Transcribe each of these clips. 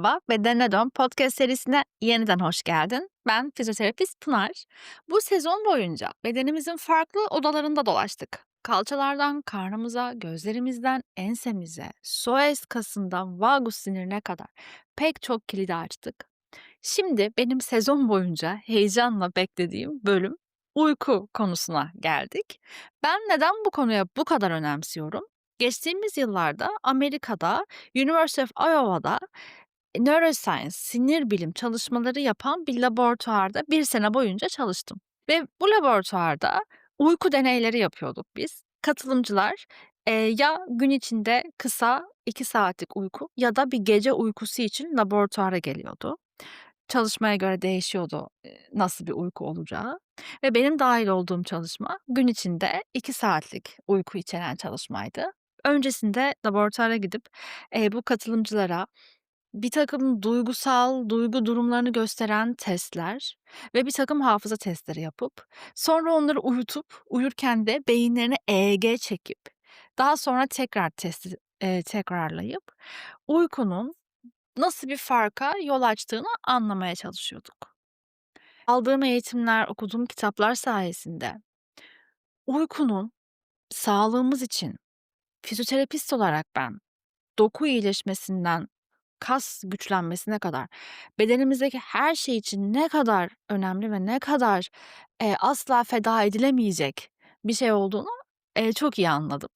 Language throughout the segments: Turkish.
Merhaba, Bedenine Dön podcast serisine yeniden hoş geldin. Ben fizyoterapist Pınar. Bu sezon boyunca bedenimizin farklı odalarında dolaştık. Kalçalardan karnımıza, gözlerimizden ensemize, psoas kasından vagus sinirine kadar pek çok kilidi açtık. Şimdi benim sezon boyunca heyecanla beklediğim bölüm uyku konusuna geldik. Ben neden bu konuya bu kadar önemsiyorum? Geçtiğimiz yıllarda Amerika'da University of Iowa'da Neuroscience, sinir bilim çalışmaları yapan bir laboratuvarda bir sene boyunca çalıştım. Ve bu laboratuvarda uyku deneyleri yapıyorduk biz. Katılımcılar e, ya gün içinde kısa 2 saatlik uyku ya da bir gece uykusu için laboratuvara geliyordu. Çalışmaya göre değişiyordu e, nasıl bir uyku olacağı. Ve benim dahil olduğum çalışma gün içinde 2 saatlik uyku içeren çalışmaydı. Öncesinde laboratuvara gidip e, bu katılımcılara bir takım duygusal, duygu durumlarını gösteren testler ve bir takım hafıza testleri yapıp, sonra onları uyutup, uyurken de beyinlerine EEG çekip, daha sonra tekrar testi, eee, tekrarlayıp uykunun nasıl bir farka yol açtığını anlamaya çalışıyorduk. Aldığım eğitimler, okuduğum kitaplar sayesinde uykunun sağlığımız için fizyoterapist olarak ben doku iyileşmesinden kas güçlenmesine kadar bedenimizdeki her şey için ne kadar önemli ve ne kadar, eee, asla feda edilemeyecek bir şey olduğunu, eee, çok iyi anladım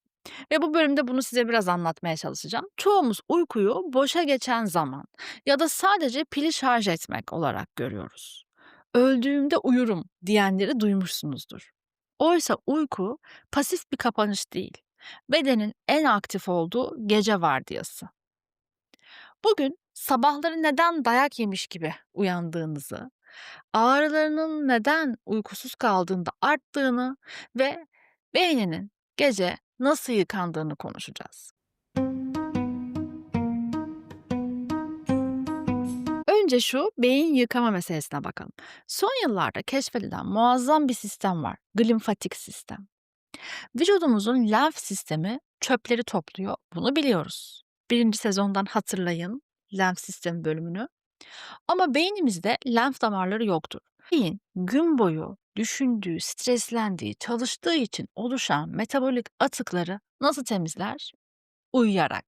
ve bu bölümde bunu size biraz anlatmaya çalışacağım. Çoğumuz uykuyu boşa geçen zaman ya da sadece pili şarj etmek olarak görüyoruz. "Öldüğümde uyurum." diyenleri duymuşsunuzdur. Oysa uyku pasif bir kapanış değil, bedenin en aktif olduğu gece vardiyası. Bugün sabahları neden dayak yemiş gibi uyandığınızı, ağrılarının neden uykusuz kaldığında arttığını ve beyninin gece nasıl yıkandığını konuşacağız. Önce şu beyin yıkama meselesine bakalım. Son yıllarda keşfedilen muazzam bir sistem var. Glimfatik sistem. Vücudumuzun lenf sistemi çöpleri topluyor. Bunu biliyoruz. Birinci sezondan hatırlayın lenf sistemi bölümünü. Ama beynimizde lenf damarları yoktur. Beyin gün boyu düşündüğü, streslendiği, çalıştığı için oluşan metabolik atıkları nasıl temizler? Uyuyarak.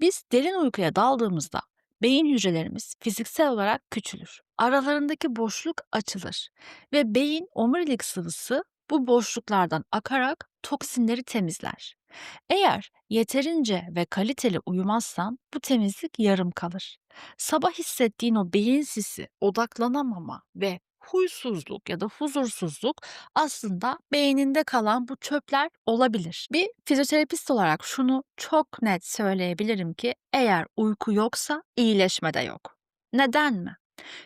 Biz derin uykuya daldığımızda beyin hücrelerimiz fiziksel olarak küçülür. Aralarındaki boşluk açılır ve beyin omurilik sıvısı bu boşluklardan akarak toksinleri temizler. Eğer yeterince ve kaliteli uyumazsan bu temizlik yarım kalır. Sabah hissettiğin o beyin sisi, odaklanamama ve huysuzluk ya da huzursuzluk aslında beyninde kalan bu çöpler olabilir. Bir fizyoterapist olarak şunu çok net söyleyebilirim ki eğer uyku yoksa iyileşme de yok. Neden mi?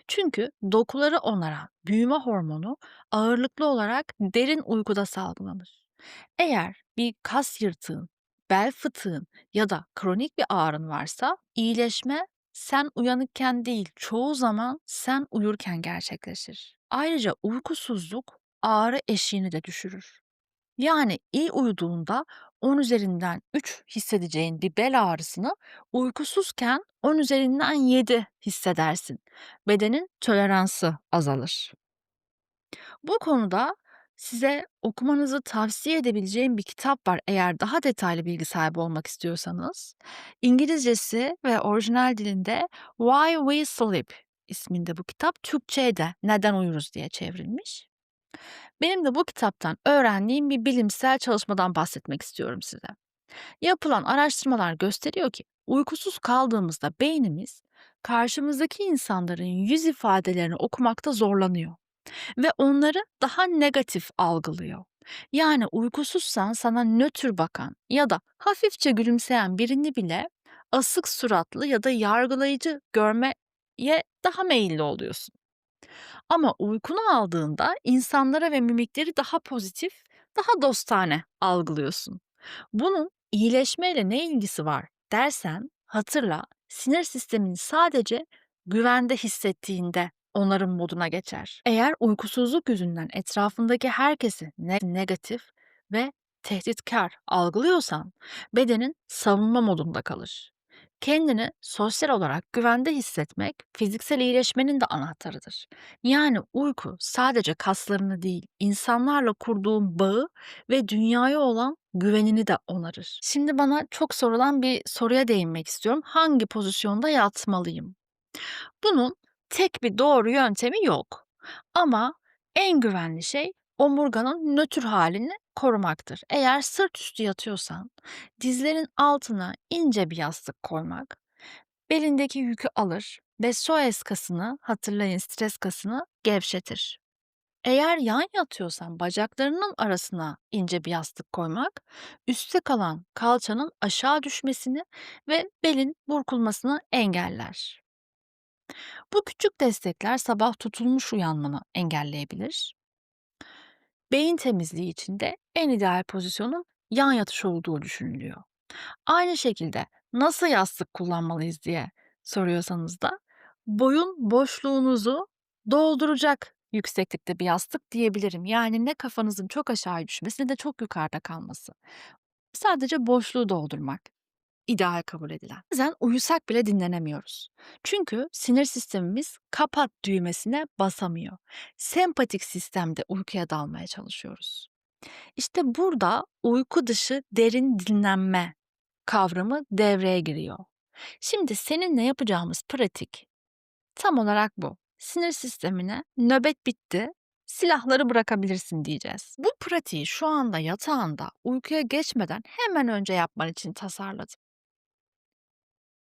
Çünkü dokuları onaran büyüme hormonu ağırlıklı olarak derin uykuda salgılanır. Eğer bir kas yırtığın, bel fıtığın ya da kronik bir ağrın varsa iyileşme sen uyanıkken değil, çoğu zaman sen uyurken gerçekleşir. Ayrıca uykusuzluk ağrı eşiğini de düşürür. Yani iyi uyuduğunda 10 üzerinden 3 hissedeceğin bir bel ağrısını uykusuzken 10 üzerinden 7 hissedersin. Bedenin toleransı azalır. Bu konuda size okumanızı tavsiye edebileceğim bir kitap var eğer daha detaylı bilgi sahibi olmak istiyorsanız. İngilizcesi ve orijinal dilinde Why We Sleep isminde bu kitap. Türkçe'ye de Neden Uyuruz diye çevrilmiş. Benim de bu kitaptan öğrendiğim bir bilimsel çalışmadan bahsetmek istiyorum size. Yapılan araştırmalar gösteriyor ki uykusuz kaldığımızda beynimiz karşımızdaki insanların yüz ifadelerini okumakta zorlanıyor ve onları daha negatif algılıyor. Yani uykusuzsan sana nötr bakan ya da hafifçe gülümseyen birini bile asık suratlı ya da yargılayıcı görmeye daha meyilli oluyorsun. Ama uykunu aldığında insanlara ve mimikleri daha pozitif, daha dostane algılıyorsun. Bunun iyileşmeyle ne ilgisi var dersen hatırla sinir sistemin sadece güvende hissettiğinde onarım moduna geçer. Eğer uykusuzluk yüzünden etrafındaki herkesi ne negatif ve tehditkar algılıyorsan bedenin savunma modunda kalır. Kendini sosyal olarak güvende hissetmek fiziksel iyileşmenin de anahtarıdır. Yani uyku sadece kaslarını değil, insanlarla kurduğun bağı ve dünyaya olan güvenini de onarır. Şimdi bana çok sorulan bir soruya değinmek istiyorum. Hangi pozisyonda yatmalıyım? Bunun tek bir doğru yöntemi yok. Ama en güvenli şey omurganın nötr halini korumaktır. Eğer sırt üstü yatıyorsan dizlerin altına ince bir yastık koymak belindeki yükü alır ve psoas kasını hatırlayın stres kasını gevşetir. Eğer yan yatıyorsan bacaklarının arasına ince bir yastık koymak üstte kalan kalçanın aşağı düşmesini ve belin burkulmasını engeller. Bu küçük destekler sabah tutulmuş uyanmanı engelleyebilir. Beyin temizliği için de en ideal pozisyonun yan yatış olduğu düşünülüyor. Aynı şekilde nasıl yastık kullanmalıyız diye soruyorsanız da boyun boşluğunuzu dolduracak yükseklikte bir yastık diyebilirim. Yani ne kafanızın çok aşağı düşmesi ne de çok yukarıda kalması. Sadece boşluğu doldurmak ideal kabul edilen. Bazen uyusak bile dinlenemiyoruz. Çünkü sinir sistemimiz kapat düğmesine basamıyor. Sempatik sistemde uykuya dalmaya çalışıyoruz. İşte burada uyku dışı derin dinlenme kavramı devreye giriyor. Şimdi seninle yapacağımız pratik tam olarak bu. Sinir sistemine nöbet bitti, silahları bırakabilirsin diyeceğiz. Bu pratiği şu anda yatağında uykuya geçmeden hemen önce yapman için tasarladım.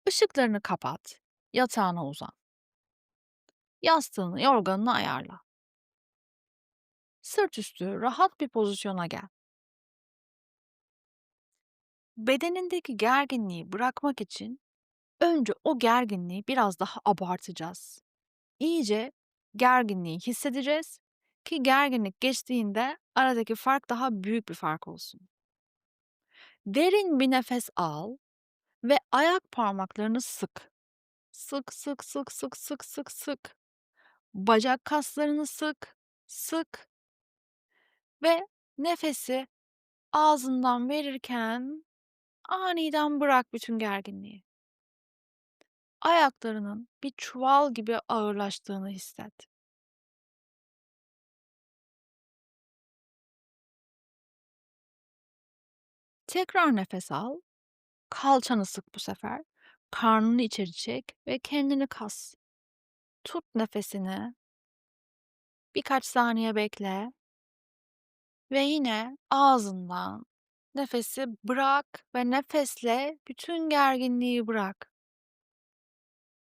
Işıklarını kapat, yatağına uzan. Yastığını, yorganını ayarla. Sırt üstü rahat bir pozisyona gel. Bedenindeki gerginliği bırakmak için önce o gerginliği biraz daha abartacağız. İyice gerginliği hissedeceğiz ki gerginlik geçtiğinde aradaki fark daha büyük bir fark olsun. Derin bir nefes al ve ayak parmaklarını sık. Sık sık sık sık sık sık sık. Bacak kaslarını sık, sık ve nefesi ağzından verirken aniden bırak bütün gerginliği. Ayaklarının bir çuval gibi ağırlaştığını hisset. Tekrar nefes al. Kalçanı sık bu sefer. Karnını içeri çek ve kendini kas. Tut nefesini. Birkaç saniye bekle. Ve yine ağzından nefesi bırak ve nefesle bütün gerginliği bırak.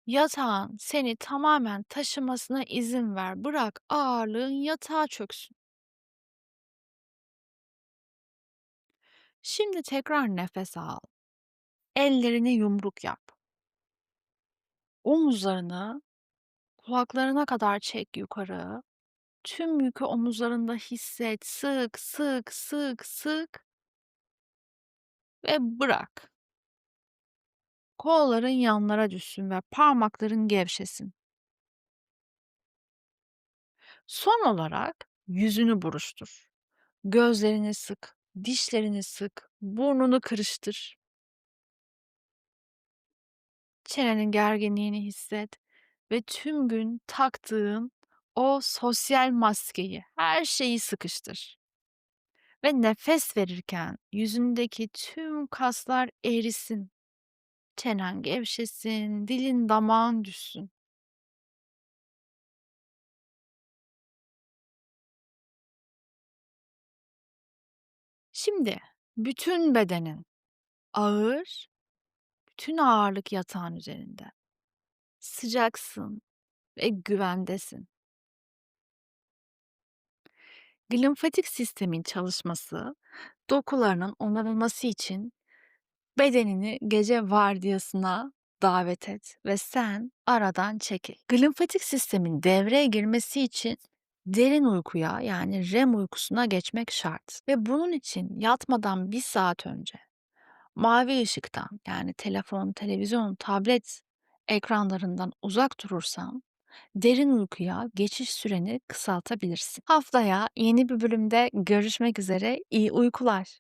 Yatağın seni tamamen taşımasına izin ver. Bırak ağırlığın yatağa çöksün. Şimdi tekrar nefes al. Ellerini yumruk yap. Omuzlarını kulaklarına kadar çek yukarı. Tüm yükü omuzlarında hisset. Sık, sık, sık, sık ve bırak. Kolların yanlara düşsün ve parmakların gevşesin. Son olarak yüzünü buruştur. Gözlerini sık, dişlerini sık, burnunu kırıştır. Çenenin gerginliğini hisset ve tüm gün taktığın o sosyal maskeyi, her şeyi sıkıştır. Ve nefes verirken yüzündeki tüm kaslar erisin. Çenen gevşesin, dilin damağın düşsün. Şimdi bütün bedenin ağır, bütün ağırlık yatağın üzerinde. Sıcaksın ve güvendesin. Glimfatik sistemin çalışması, dokularının onarılması için bedenini gece vardiyasına davet et ve sen aradan çekil. Glimfatik sistemin devreye girmesi için derin uykuya yani REM uykusuna geçmek şart ve bunun için yatmadan bir saat önce mavi ışıktan yani telefon, televizyon, tablet ekranlarından uzak durursan derin uykuya geçiş süreni kısaltabilirsin. Haftaya yeni bir bölümde görüşmek üzere. İyi uykular.